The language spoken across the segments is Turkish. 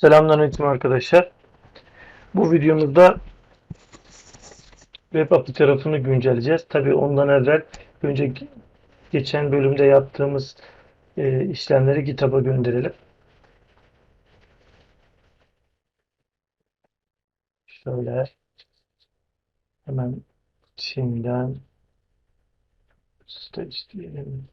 Selamünaleyküm arkadaşlar. Bu videomuzda web API tarafını güncelleyeceğiz. Tabii ondan evvel önce geçen bölümde yaptığımız e, işlemleri GitHub'a gönderelim. Şöyle hemen şimdiden stage diyelim.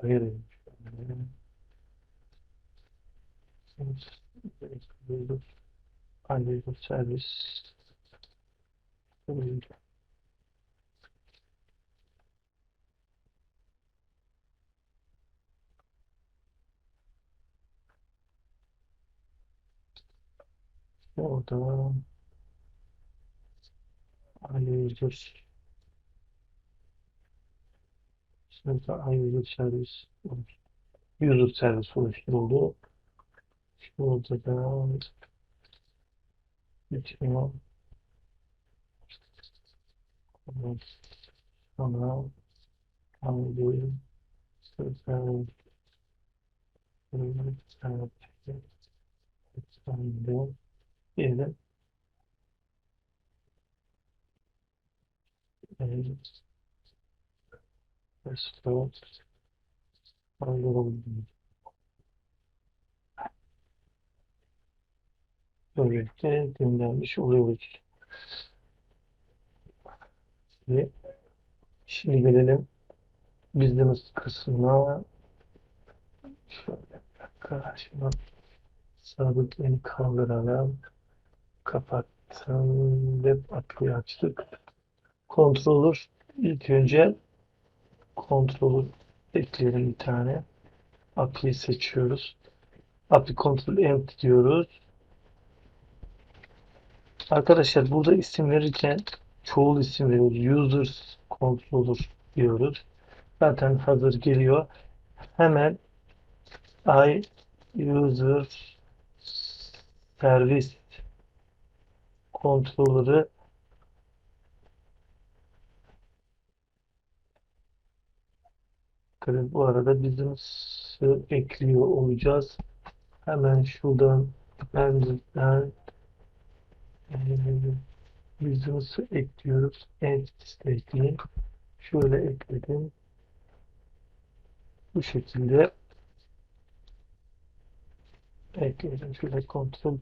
Hayır. Unable service. Orada Unable Sınıfta user service user service oluşturuldu. Şurada da. Ondan Sonra hangi sözler İstanbul diyelim. Evet. Sport. Anladım. Böylelikle dinlenmiş oluyoruz. Ve şimdi gelelim business kısmına. Şöyle bir dakika. Kaldıralım. Kapattım. Web API'yi açtık. Controller ilk önce Control'u ekleyelim bir tane. API'yi seçiyoruz. API Control Empty diyoruz. Arkadaşlar burada isim verirken çoğul isim veriyoruz. Users Controller diyoruz. Zaten hazır geliyor. Hemen I User Service Controller'ı Tabii bu arada bizim ekliyor olacağız. Hemen şuradan benzerden business'ı ekliyoruz. Entity ekleyeyim. Şöyle ekledim. Bu şekilde ekledim. Şöyle kontrol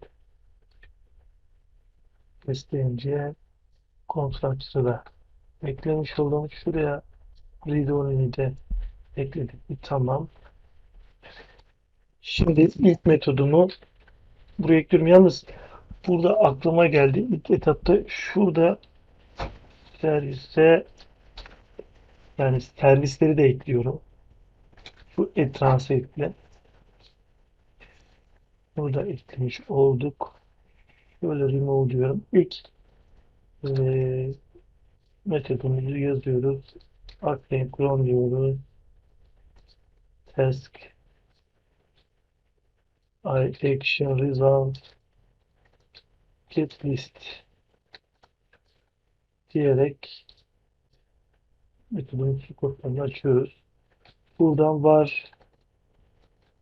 isteyince kontratçıda eklemiş olduğum şuraya read only'yi de ekledik. Bir Tamam. Şimdi ilk metodumu buraya ekliyorum. Yalnız burada aklıma geldi. İlk etapta şurada servise yani servisleri de ekliyorum. Bu etransı ekle. Burada eklemiş olduk. Şöyle remove diyorum. İlk e, metodumuzu yazıyoruz. Asynchron diyoruz. Task I action result get list diyerek metodun kodlarını açıyoruz. Buradan var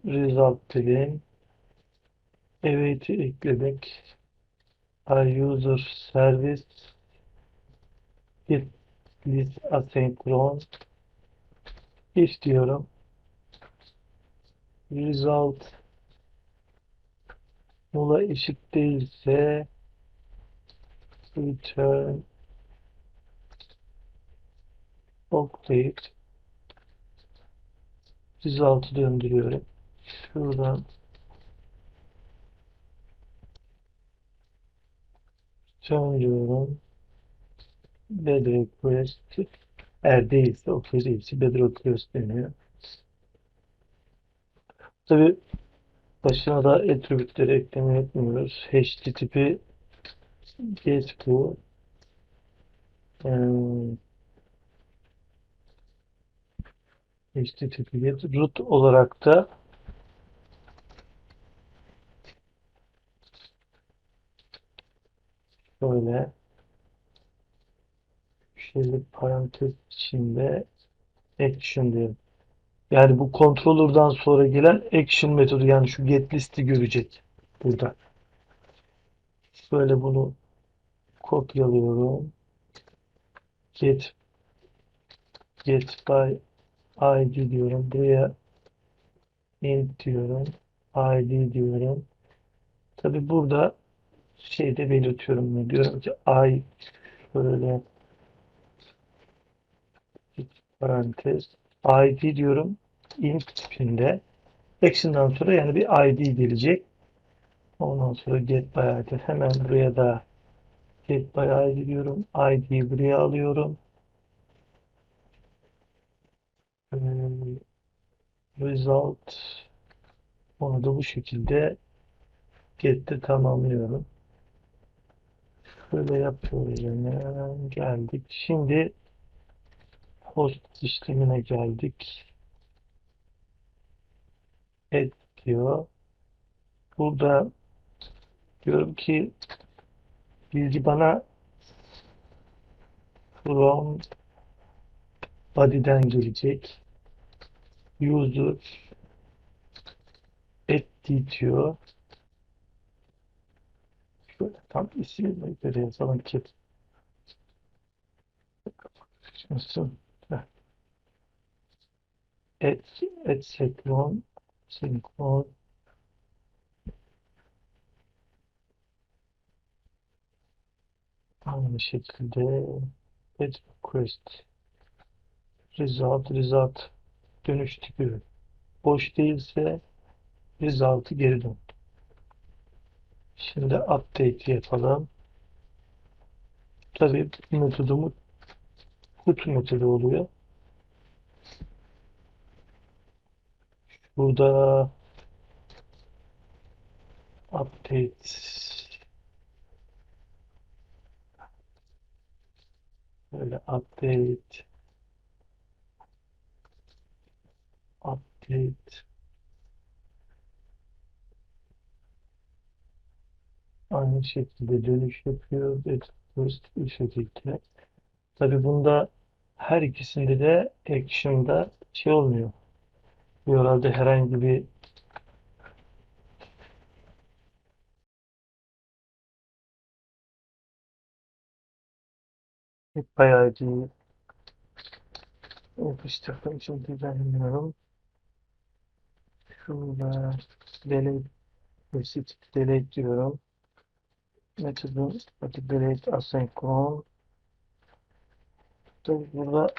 result dedim. Await'i ekledik. I user service get list asynchron if diyorum result null'a eşit değilse return oklayıp result'ı döndürüyorum. Şuradan diyorum. Bed request eğer değilse okey değilse bed request deniyor. Tabi başına da attribütleri eklemeyi unutmuyoruz. HTTP get bu. Yani, HTTP get root olarak da şöyle şöyle parantez içinde action diyelim. Yani bu controller'dan sonra gelen action metodu yani şu get listi görecek burada. Böyle bunu kopyalıyorum. Get get by id diyorum. Buraya int diyorum. id diyorum. Tabi burada şeyde belirtiyorum. Diyorum ki i böyle parantez id diyorum. İnt tipinde. Action'dan sonra yani bir id gelecek. Ondan sonra get by id. Hemen buraya da get by id diyorum. id'yi buraya alıyorum. Ee, result onu da bu şekilde get'te tamamlıyorum. Şöyle yapıyoruz yani. Geldik. Şimdi host işlemine geldik. Add diyor. Burada diyorum ki bilgi bana from body'den gelecek. User add diyor. Şöyle tam isimle göre yazalım ki. Et, et senkron, senkron. Aynı şekilde et request result result dönüş tipi boş değilse result'ı geri dön. Şimdi update yapalım. Tabii metodumuz kutu metodu oluyor. Burada update böyle update update aynı şekilde dönüş yapıyor. First bir şekilde. Tabi bunda her ikisinde de action'da şey olmuyor. Herhalde herhangi bir bayağı iyi yapıştırdım. Şimdi beğenmiyorum. Şurada delete basit delete diyorum. Metodun delete asenkron. Tabii burada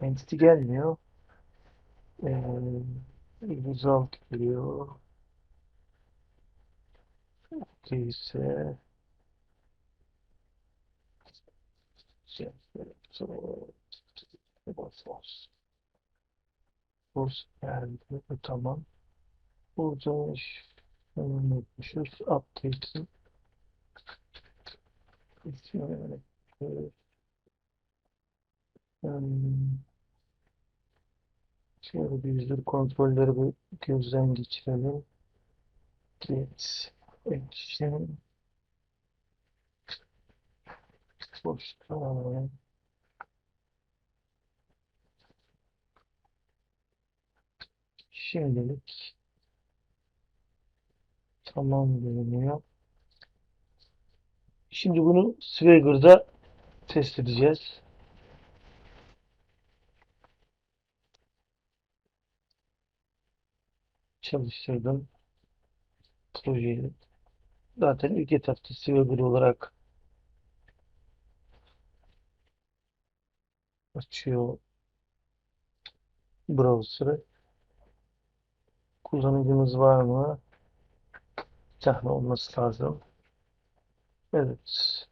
entity gelmiyor. Ee, result geliyor. şey force force geldi. Bu tamam. Burada şunu unutmuşuz. Update'in ismini Hmm. Şöyle bir yüzleri kontrolleri bir gözden geçirelim. Get action boşta şimdilik tamam görünüyor. Şimdi bunu Swagger'da test edeceğiz. Çalıştırdım projeyi. Zaten ilk etapta Swagger olarak açıyor browser'ı. Kullanıcımız var mı? Bir olması lazım. Evet.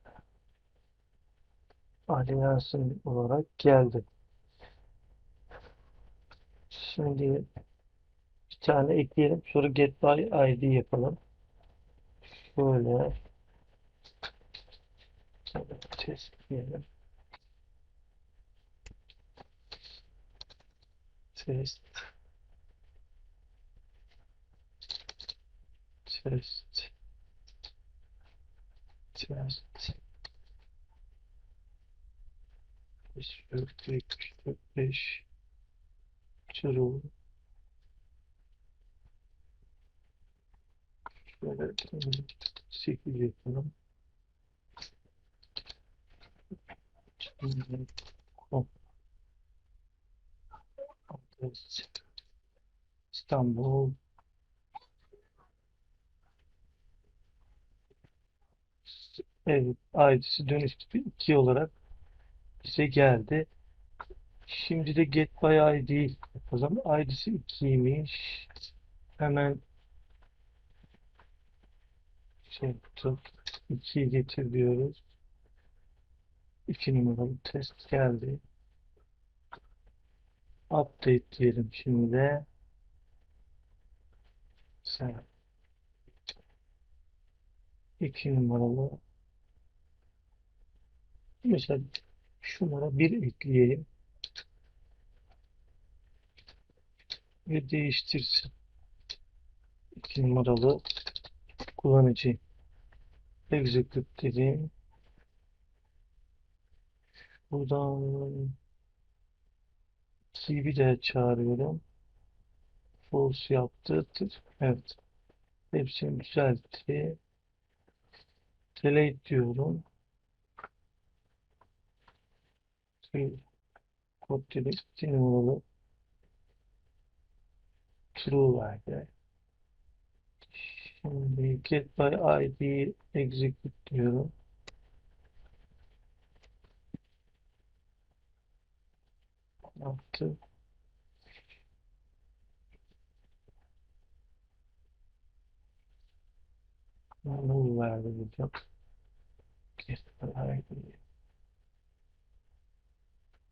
Alliance'ın olarak geldi. Şimdi bir tane ekleyelim. Sonra get by id yapalım. Şöyle test diyelim. Test test Test. 5, 4, 3, 4, 5. True. Şöyle 8 yapalım. İstanbul. Evet, ID'si dönüştü 2 olarak bize geldi. Şimdi de get by ID yapalım. ID'si 2'ymiş. Hemen şey yaptık. 2'yi getir diyoruz. 2 numaralı test geldi. Update diyelim şimdi de. Sen 2 numaralı mesela şu numara 1 ekleyelim ve değiştirsin. 2 numaralı kullanıcı execute dediğim buradan bir de çağırıyorum. False yaptı. Evet. Hepsini düzeltti. Delete diyorum. Kod. 2 numaralı true verdi. Şimdi get by ID execute diyorum. Yaptı. Null verdi hocam. Get by ID.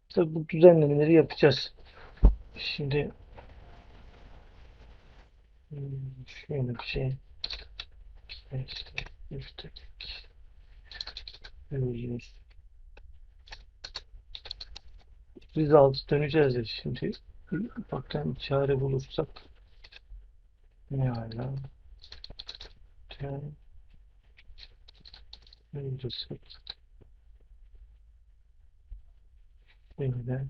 Tabii bu düzenlemeleri yapacağız. Şimdi hmm, şöyle bir şey işte üstelik göreceğiz. Result döneceğiz ya şimdi. Bakın çare bulursak. Ne hala? Ten reset yeniden.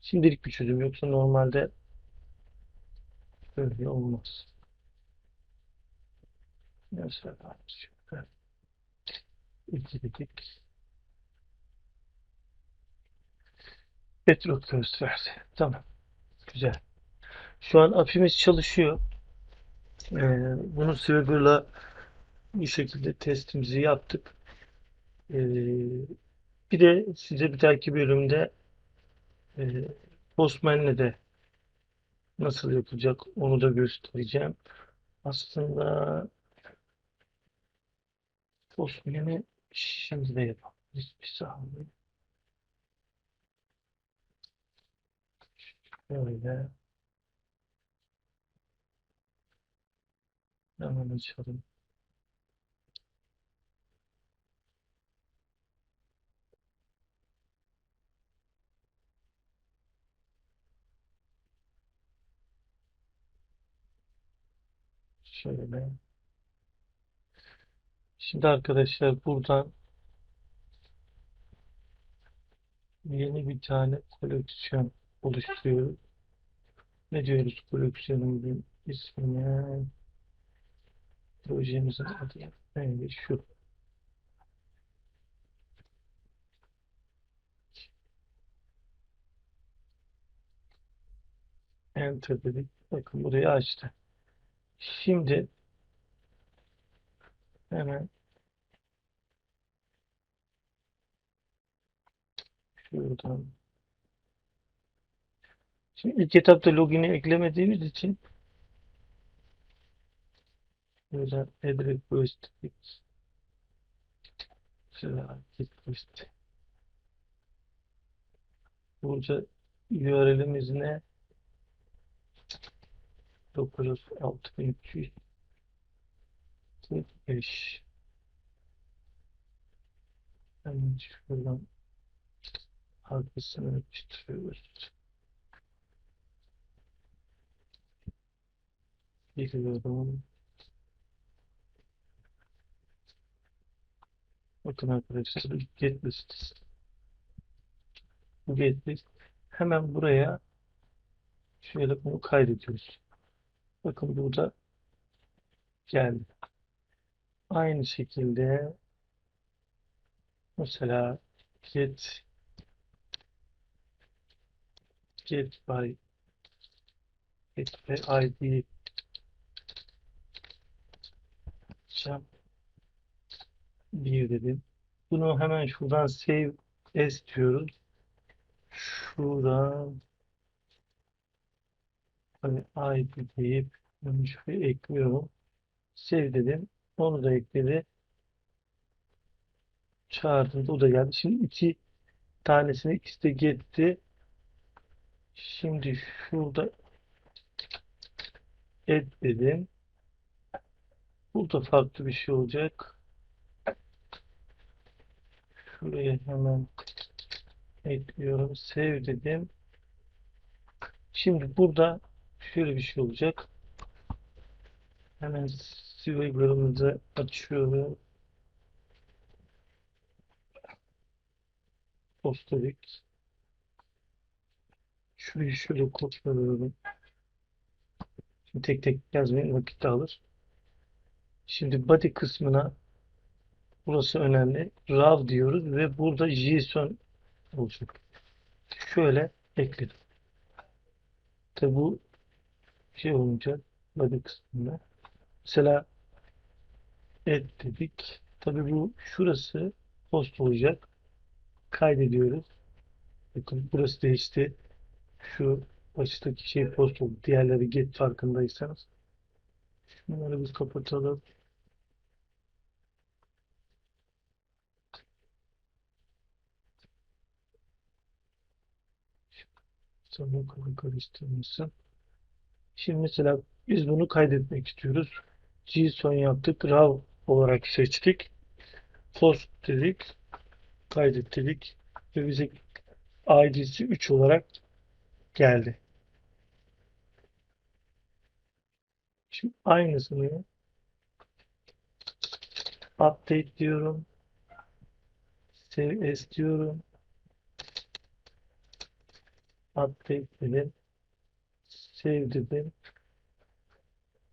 Şimdilik bir çözüm yoksa normalde böyle olmaz. Mesela şöyle ilgililik petrol gösterdi. Tamam. Güzel. Şu an API'miz çalışıyor. Ee, bunu serverla bu şekilde testimizi yaptık. Ee, bir de size bir dahaki bölümde e, Postman'le de nasıl yapılacak onu da göstereceğim. Aslında Postman'i şimdi de yapalım. Bir saniye. Şöyle. Hemen açalım. Şöyle. Şimdi arkadaşlar buradan yeni bir tane koleksiyon oluşturuyoruz. Ne diyoruz koleksiyonumuzun ismine? Projemizin adı neydi? Şu. Enter dedik. Bakın burayı açtı. Şimdi hemen şuradan. Şimdi ilk etapta login'i eklemediğimiz için buradan add request şuraya request burada URL'imiz ne? 6345 Hemen şuradan adresini yapıştırıyoruz. Giriyorum. Bakın arkadaşlar get list. Bu get list. Hemen buraya şöyle bunu kaydediyoruz. Bakın burada geldi. Aynı şekilde mesela get get by get by id Jump bir dedim. Bunu hemen şuradan save as diyoruz. Şuradan id deyip şuraya ekliyorum. Save dedim. Onu da ekledi. Çağırdığımda o da geldi. Şimdi iki tanesini ikisi de gitti. Şimdi şurada add dedim. Burada farklı bir şey olacak. Şuraya hemen ekliyorum. Save dedim. Şimdi burada şöyle bir şey olacak. Hemen Swagger'ımızı açıyorum. Postarik. Şurayı şöyle kopyalıyorum. Şimdi tek tek yazmayın vakit alır. Şimdi body kısmına burası önemli. Raw diyoruz ve burada JSON olacak. Şöyle ekledim. Tabi bu şey olunca body kısmında. Mesela add dedik. Tabi bu şurası post olacak. Kaydediyoruz. Bakın burası değişti. Şu baştaki şey post oldu. Diğerleri get farkındaysanız. Bunları biz kapatalım. Sonra kafa karıştırmasın. Şimdi mesela biz bunu kaydetmek istiyoruz. JSON yaptık. RAW olarak seçtik. Post dedik. Kaydet dedik. Ve bize ID'si 3 olarak geldi. Şimdi aynısını update diyorum. Save as diyorum. Update dedim. Save dedim.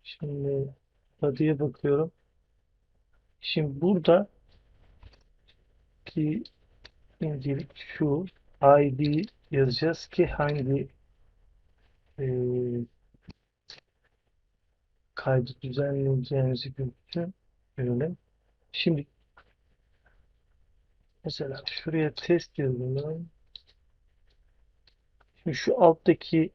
Şimdi body'ye bakıyorum. Şimdi burada ki incelik şu ID yazacağız ki hangi e, kaydı düzenleyeceğimizi. Görelim. Şimdi mesela şuraya test yazalım. Şimdi şu alttaki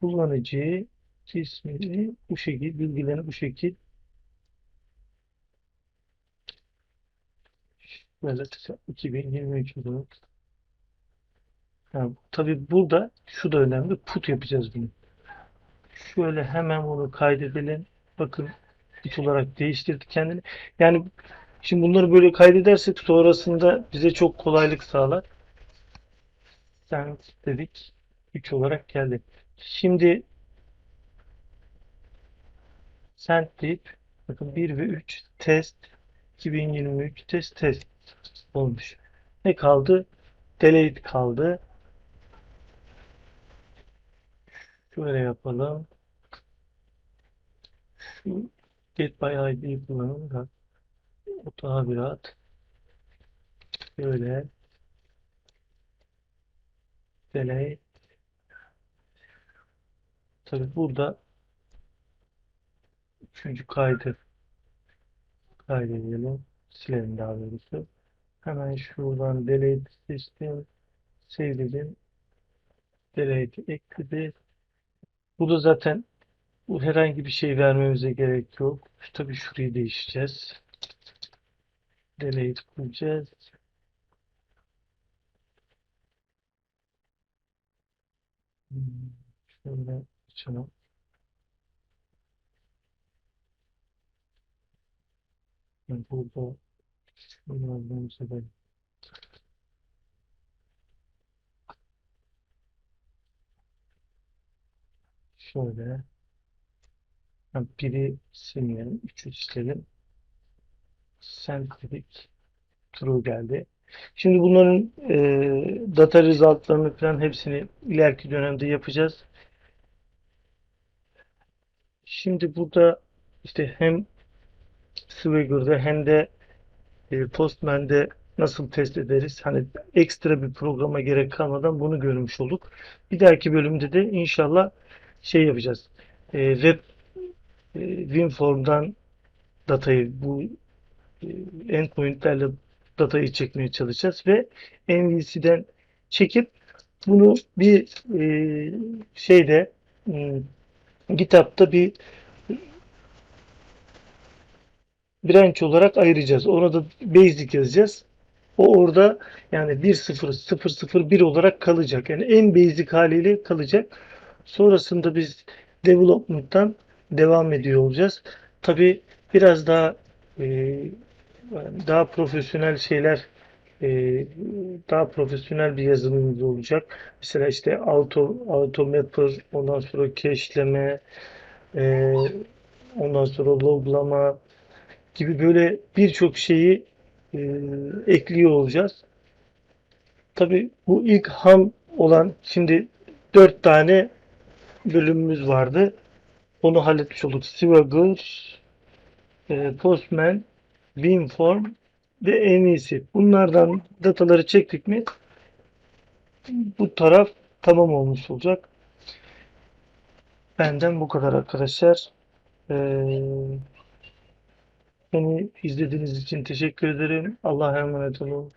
kullanıcı ismini bu şekilde bilgilerini bu şekilde böyle 2023 olarak yani, tabii burada şu da önemli put yapacağız bunu. Şöyle hemen bunu kaydedelim. Bakın iç olarak değiştirdi kendini. Yani şimdi bunları böyle kaydedersek sonrasında bize çok kolaylık sağlar. Sen dedik 3 olarak geldi şimdi send deyip bakın 1 ve 3 test 2023 test test olmuş. Ne kaldı? Delete kaldı. Şöyle yapalım. Şu get by id kullanalım da o daha bir rahat. Şöyle delete Tabi burada üçüncü kaydı kaydedelim. Silelim daha doğrusu. Hemen şuradan delete seçtim. Save dedim. Delete ekledi. Bu da zaten bu herhangi bir şey vermemize gerek yok. Tabi şurayı değişeceğiz. Delete koyacağız. Hmm, Şöyle açalım. Yani burada bunlardan sebep şöyle yani biri silmeyelim, üçü silelim. Scientific True geldi. Şimdi bunların e, data resultlarını falan hepsini ileriki dönemde yapacağız. Şimdi burada işte hem Swagger'da hem de e, Postman'de nasıl test ederiz? Hani ekstra bir programa gerek kalmadan bunu görmüş olduk. Bir dahaki bölümde de inşallah şey yapacağız. E, web e, WinForm'dan datayı bu endpointlerle datayı çekmeye çalışacağız ve MVC'den çekip bunu bir şeyde GitHub'da bir branch olarak ayıracağız. Ona da basic yazacağız. O orada yani 1.0.0.1 olarak kalacak. Yani en basic haliyle kalacak. Sonrasında biz development'tan devam ediyor olacağız. Tabii biraz daha e, daha profesyonel şeyler e, daha profesyonel bir yazılımımız olacak. Mesela işte auto auto mapper, ondan sonra cache'leme, e, ondan sonra loglama gibi böyle birçok şeyi e, ekliyor olacağız. Tabii bu ilk ham olan şimdi dört tane bölümümüz vardı. Onu halletmiş olduk. Swagger, e, Postman, Beamform ve en iyisi. Bunlardan dataları çektik mi bu taraf tamam olmuş olacak. Benden bu kadar arkadaşlar. Ee, beni izlediğiniz için teşekkür ederim. Allah'a emanet olun.